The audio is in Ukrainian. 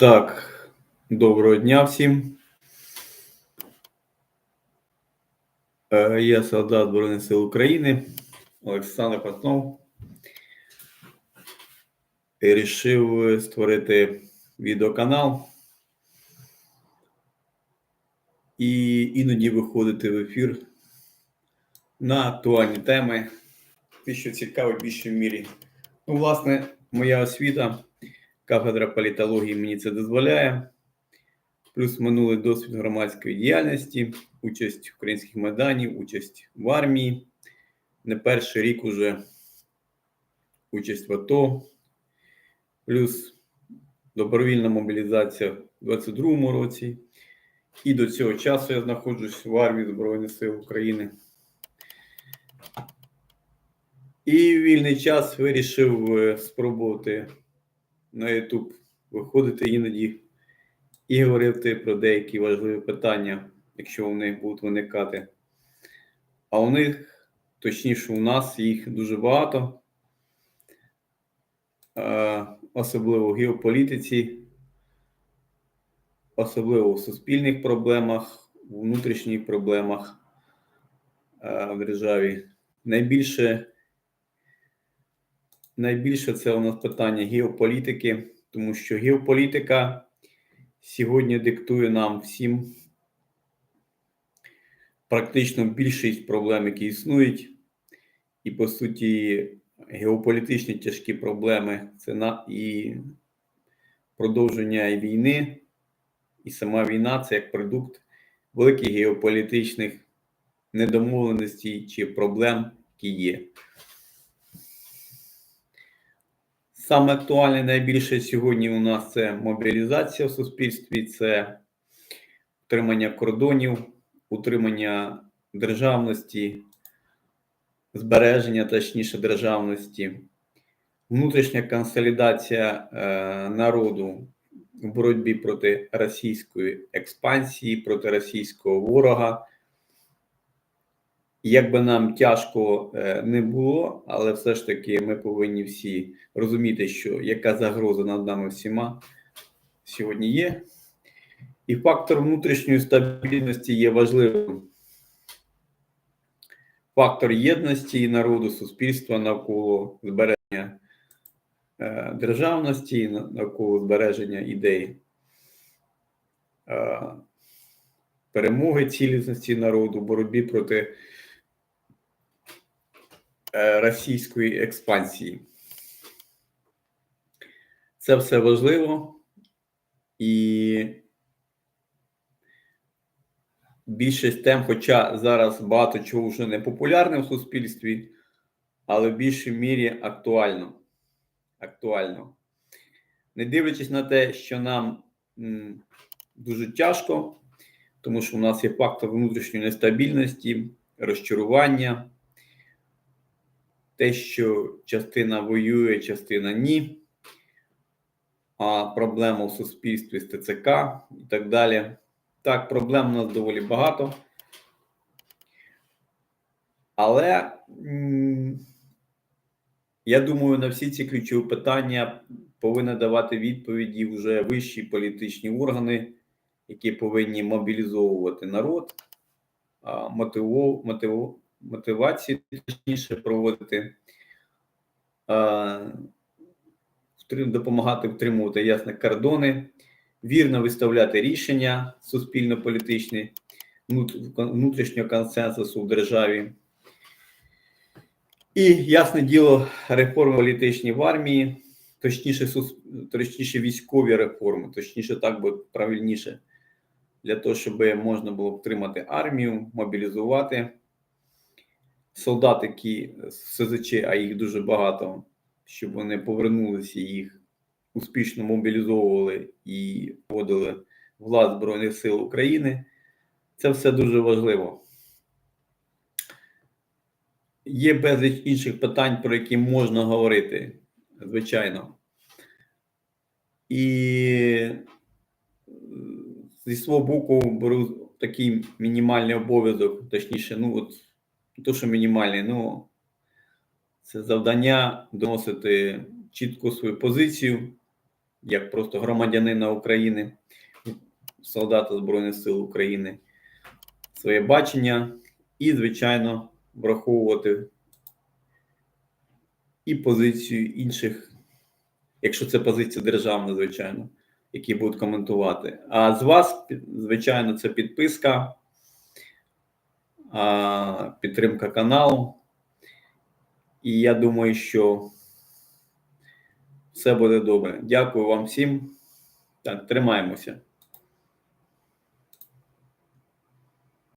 Так, доброго дня всім. Е, Я солдат Збройних сил України Олександр Паснов. І рішив створити відеоканал і іноді виходити в ефір на актуальні теми, ті, що цікаві в більшій мірі. Ну, власне, моя освіта. Кафедра політології мені це дозволяє. Плюс минулий досвід громадської діяльності, участь в українських майданів, участь в армії. Не перший рік уже участь в АТО, плюс добровільна мобілізація в 22-му році. І до цього часу я знаходжусь в армії Збройних сил України. І вільний час вирішив е, спробувати на YouTube виходити іноді і говорити про деякі важливі питання, якщо них будуть виникати. А у них, точніше, у нас їх дуже багато, Е, особливо в геополітиці, особливо в суспільних проблемах, в внутрішніх проблемах е, в державі. Найбільше Найбільше це у нас питання геополітики, тому що геополітика сьогодні диктує нам всім практично більшість проблем, які існують, і по суті, геополітичні тяжкі проблеми це на і продовження війни, і сама війна це як продукт великих геополітичних недомовленостей чи проблем, які є. Саме актуальне найбільше сьогодні у нас це мобілізація в суспільстві, це утримання кордонів, утримання державності, збереження, точніше, державності, внутрішня консолідація е, народу в боротьбі проти російської експансії, проти російського ворога. Як би нам тяжко е, не було, але все ж таки ми повинні всі розуміти, що яка загроза над нами всіма сьогодні є. І фактор внутрішньої стабільності є важливим. Фактор єдності народу, суспільства навколо збереження е, державності, навколо збереження ідей е, перемоги цілісності народу, боротьбі проти російської експансії. Це все важливо і більшість тем, хоча зараз багато чого вже не популярне в суспільстві, але в більшій мірі актуально. Актуально. Не дивлячись на те, що нам м, дуже тяжко, тому що у нас є фактор внутрішньої нестабільності, розчарування, те, що частина воює, частина ні а проблема у суспільстві з ТЦК і так далі. Так, проблем у нас доволі багато. Але я думаю, на всі ці ключові питання повинні давати відповіді вже вищі політичні органи, які повинні мобілізовувати народ, мотиву, мотиву, мотивації точніше проводити допомагати втримувати ясні кордони, вірно виставляти рішення суспільно-політичні, внутрішнього консенсусу в державі. І ясне діло, реформи політичні в армії, точніше, точніше військові реформи, точніше, так би правильніше, для того, щоб можна було втримати армію, мобілізувати солдат, які СЗЧ, а їх дуже багато щоб вони повернулися їх успішно мобілізовували і вводили влад Збройних сил України. Це все дуже важливо. Є безліч інших питань, про які можна говорити, звичайно. І зі свого боку беру такий мінімальний обов'язок, точніше, ну от, то, що мінімальний, ну це завдання доносити чітко свою позицію як просто громадянина України, солдата Збройних сил України, своє бачення і, звичайно, враховувати і позицію інших, якщо це позиція державна, звичайно, які будуть коментувати. А з вас, звичайно, це підписка, підтримка каналу. І я думаю, що все буде добре. Дякую вам всім. Так, тримаємося.